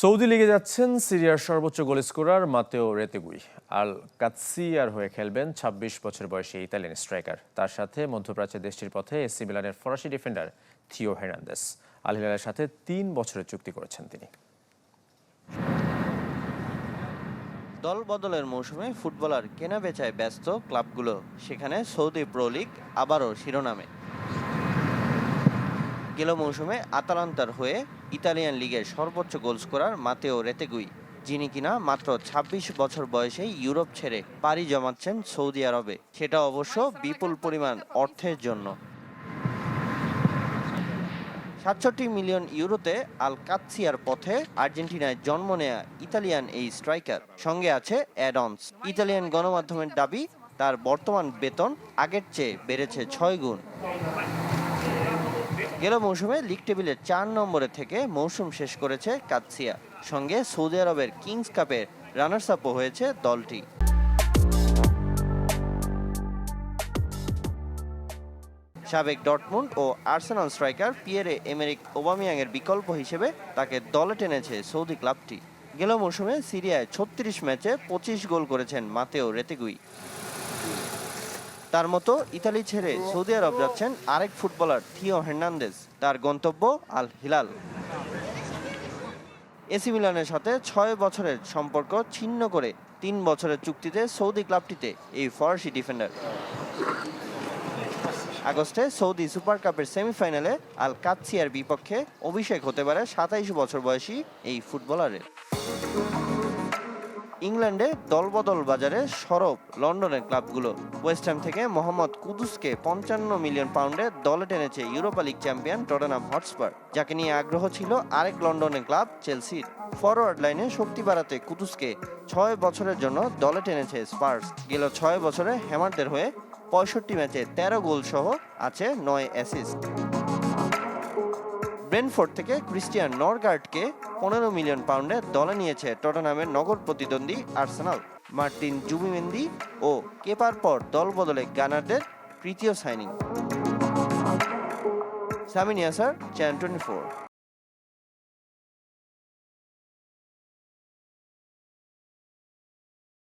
Saudi লিগে যাচ্ছেন সিরিয়ার সর্বোচ্চ গোল স্কোরার মাতেও রেতেগুই। আল কাতসিয়ার হয়ে খেলবেন ২৬ বছর বয়সী ইতালিয়ান স্ট্রাইকার। তার সাথে মধ্যপ্রাচ্যের দেশটির পথে এসি মিলানের ফরাসি ডিফেন্ডার থিও হের্নান্দেস আল হিলালের সাথে তিন বছরের চুক্তি করেছেন তিনি। দল বদলের মৌসুমে ফুটবলার কেনা বেচায় ব্যস্ত ক্লাবগুলো। সেখানে সৌদি প্রো লিগ আবারও শিরোনামে। গেল মৌসুমে আতালান্তার হয়ে ইতালিয়ান লিগের সর্বোচ্চ গোল স্কোরার মাতেও রেতেগুই, যিনি কিনা মাত্র ২৬ বছর বয়সেই ইউরোপ ছেড়ে পাড়ি জমাচ্ছেন সৌদি আরবে। সেটা অবশ্য বিপুল পরিমাণ অর্থের জন্য। সাতষট্টি মিলিয়ন ইউরোতে আল কাতসিয়ার পথে আর্জেন্টিনায় জন্ম নেয়া ইতালিয়ান এই স্ট্রাইকার। সঙ্গে আছে অ্যাডন্স ইতালিয়ান গণমাধ্যমের দাবি, তার বর্তমান বেতন আগের চেয়ে বেড়েছে ছয় গুণ। গেল মৌসুমে লিগ টেবিলের চার নম্বরে থেকে মৌসুম শেষ করেছে কাতসিয়া সঙ্গে সৌদি আরবের কিংস কাপের রানার্স আপও হয়েছে দলটি। সাবেক ডটমুন্ড ও আর্সেনাল স্ট্রাইকার পিয়েরে এমেরিক ওবামিয়াংয়ের বিকল্প হিসেবে তাকে দলে টেনেছে সৌদি ক্লাবটি। গেল মৌসুমে সিরিয়ায় ছত্রিশ ম্যাচে পঁচিশ গোল করেছেন মাতেও রেতেগুই। তার মতো ইতালি ছেড়ে সৌদি আরব যাচ্ছেন আরেক ফুটবলার থিও হের্নান্দেজ। তার গন্তব্য আল হিলাল। এসি মিলানের সাথে ছয় বছরের সম্পর্ক ছিন্ন করে তিন বছরের চুক্তিতে সৌদি ক্লাবটিতে এই ফরাসি ডিফেন্ডার। আগস্টে সৌদি সুপার কাপের সেমিফাইনালে আল কাতসিয়ার বিপক্ষে অভিষেক হতে পারে সাতাইশ বছর বয়সী এই ফুটবলারের। ইংল্যান্ডে দলবদল বাজারে সরব লন্ডনের ক্লাবগুলো। ওয়েস্ট হ্যাম থেকে মোহাম্মদ কুদুসকে পঞ্চান্ন মিলিয়ন পাউন্ডে দলে টেনেছে Europa League champion Tottenham Hotspur, যাকে নিয়ে আগ্রহ ছিল আরেক লন্ডনের ক্লাব চেলসির। ফরওয়ার্ড লাইনে শক্তি বাড়াতে কুদুসকে ছয় বছরের জন্য দলে টেনেছে স্পার্স। গেল ছয় বছরে হ্যামারদের হয়ে পঁয়ষট্টি ম্যাচে তেরো গোল সহ আছে নয় অ্যাসিস্ট। ব্রেনফোর্ড থেকে ক্রিস্টিয়ান নরগার্ডকে পনেরো মিলিয়ন পাউন্ডে দলে নিয়েছে টটনামের নগর প্রতিদ্বন্দ্বী আর্সেনাল। মার্টিন জুবিমেন্দি ও কেপার পর দল বদলে গানারদের তৃতীয় সাইনিং। সামিনিয়া, স্যার, চ্যান টোয়েন্টি ফোর।